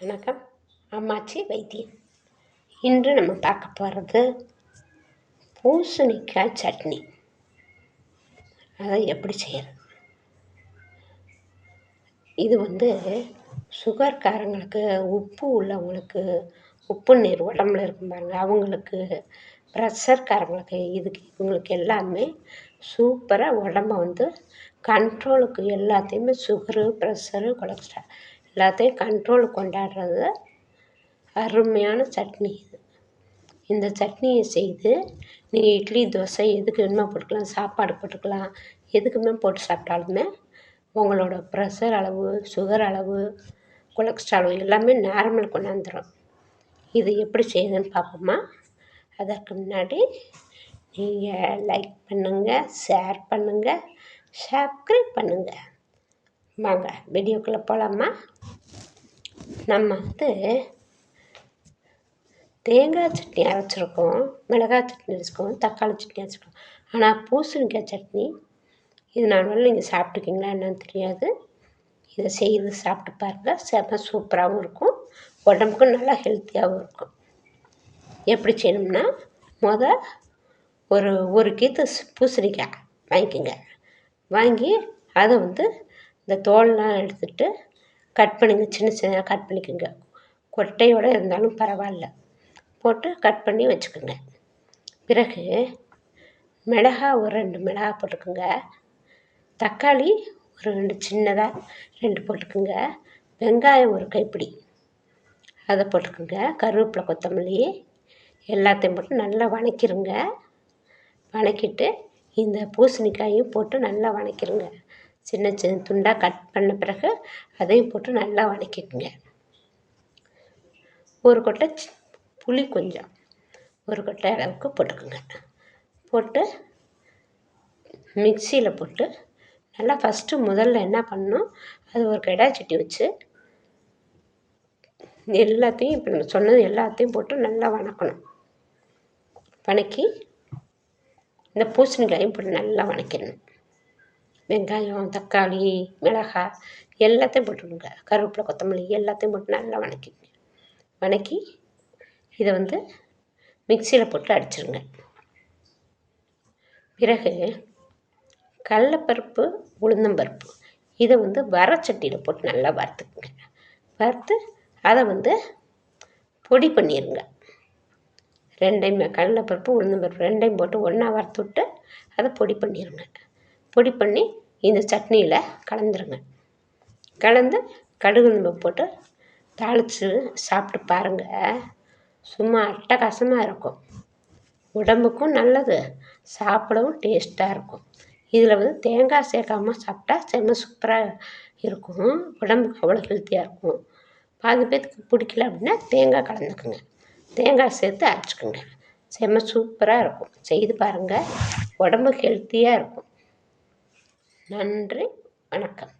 வணக்கம். அம்மாச்சி வைத்தியம் இன்று நம்ம பார்க்க போகிறது பூசணிக்காய் சட்னி. அதை எப்படி செய்கிறது இது வந்து சுகர்காரங்களுக்கு உப்பு உள்ளவங்களுக்கு உப்பு நீர் உடம்புல இருக்கும் பாருங்க. அவங்களுக்கு ப்ரெஷர்காரங்களுக்கு இதுக்கு இவங்களுக்கு எல்லாமே சூப்பராக உடம்ப வந்து கண்ட்ரோலுக்கு எல்லாத்தையுமே சுகரு ப்ரெஷரு கொலஸ்ட்ரால் எல்லாத்தையும் கண்ட்ரோல் கொண்டாடுறது அருமையான சட்னி இது. இந்த சட்னியை செய்து நீங்கள் இட்லி தோசை எதுக்கு வேணுமோ போட்டுக்கலாம் சாப்பாடு போட்டுக்கலாம் எதுக்குமே போட்டு சாப்பிட்டாலுமே உங்களோட ப்ரெஷர் அளவு சுகர் அளவு கொலஸ்ட்ரால் எல்லாமே நார்மல் கொண்டாந்துடும் இது எப்படி செய்யுதுன்னு பார்ப்போமா? அதற்கு முன்னாடி நீங்கள் லைக் பண்ணுங்கள் ஷேர் பண்ணுங்கள் சப்ஸ்கிரைப் பண்ணுங்கள் வாங்க வீடியோக்குள்ளே போகலாமா நம்ம வந்து தேங்காய் சட்னி அரைச்சிருக்கோம் மிளகாய் சட்னி அரைச்சிருக்கோம் தக்காளி சட்னி வச்சுருக்கோம். ஆனால் பூசணிக்காய் சட்னி இது நான் நீங்கள் சாப்பிட்டுக்கீங்களா என்னன்னு தெரியாது. இதை செய்து சாப்பிட்டு பாருங்கள் செம்ம சூப்பராகவும் இருக்கும் உடம்புக்கும் நல்லா ஹெல்த்தியாகவும் இருக்கும். எப்படி செய்யணும்னா முத ஒரு ஒரு கீத்து பூசணிக்காய் வாங்கிக்கோங்க. வாங்கி அதை வந்து இந்த தோல்லாம் எடுத்துட்டு கட் பண்ணிங்க சின்ன சின்னதாக கட் பண்ணிக்கோங்க. கொட்டையோடு இருந்தாலும் பரவாயில்ல. போட்டு கட் பண்ணி வச்சுக்கோங்க. பிறகு மிளகா ஒரு ரெண்டு மிளகா போட்டுக்கோங்க. தக்காளி ஒரு ரெண்டு சின்னதாக ரெண்டு போட்டுக்கோங்க. வெங்காயம் ஒரு கைப்பிடி. அதை போட்டுக்கோங்க. கருவேப்பிலை கொத்தமல்லி எல்லாத்தையும் போட்டு நல்லா வணக்கிடுங்க வணக்கிட்டு இந்த பூசணிக்காயும் போட்டு நல்லா வணக்கிடுங்க சின்ன சின்ன துண்டாக கட் பண்ண பிறகு அதையும் போட்டு நல்லா வதக்கிக்கோங்க. ஒரு கொட்டை புளி கொஞ்சம். ஒரு கொட்டை அளவுக்கு போட்டுக்கோங்க. போட்டு மிக்சியில் போட்டு நல்லா ஃபஸ்ட்டு முதல்ல என்ன பண்ணணும்? அது ஒரு கடாய் சட்டி வச்சு எல்லாத்தையும் இப்போ நம்ம சொன்னது எல்லாத்தையும் போட்டு நல்லா வணக்கணும். வணக்கி இந்த பூசணிக்காயும் போட்டு நல்லா வணக்கிடணும். வெங்காயம் தக்காளி மிளகாய் எல்லாத்தையும் போட்டுடுங்க கருவேப்பிலை கொத்தமல்லி எல்லாத்தையும் போட்டு நல்லா வணக்கிங்க வணக்கி இதை வந்து மிக்சியில் போட்டு அடிச்சிருங்க. பிறகு கடலப்பருப்பு உளுந்தம்பருப்பு இதை வந்து வரச்சட்டியில் போட்டு நல்லா வறுத்துக்குங்க. வறுத்து அதை வந்து பொடி பண்ணிடுங்க ரெண்டையுமே கடலப்பருப்பு உளுந்தம்பருப்பு ரெண்டையும் போட்டு ஒன்றா வறுத்து விட்டு அதை பொடி பண்ணிடுங்க பொடி பண்ணி இந்த சட்னியில் கலந்துருங்க. கலந்து கடுகு போட்டு தாளித்து சாப்பிட்டு பாருங்கள் சும்மா அட்டகாசமாக இருக்கும். உடம்புக்கும் நல்லது சாப்பிடவும் டேஸ்ட்டாக இருக்கும். இதில் வந்து தேங்காய் சேர்க்காம சாப்பிட்டா செம்ம சூப்பராக இருக்கும். உடம்புக்கு அவ்வளோ ஹெல்த்தியாக இருக்கும். பாதி பேத்துக்கு பிடிக்கல அப்படின்னா தேங்காய் கலந்துக்குங்க. தேங்காய் சேர்த்து அரைச்சிக்கோங்க. செம்ம சூப்பராக இருக்கும். செய்து பாருங்கள் உடம்பு ஹெல்த்தியாக இருக்கும். நன்றி வணக்கம்.